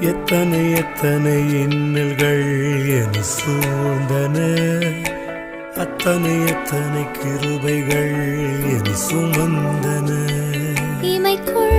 எத்தனை எத்தனை இன்னல்கள் என சூழ்ந்தன. அத்தனை எத்தனை கிருபைகள் என சுமந்தன. இமைக்குள்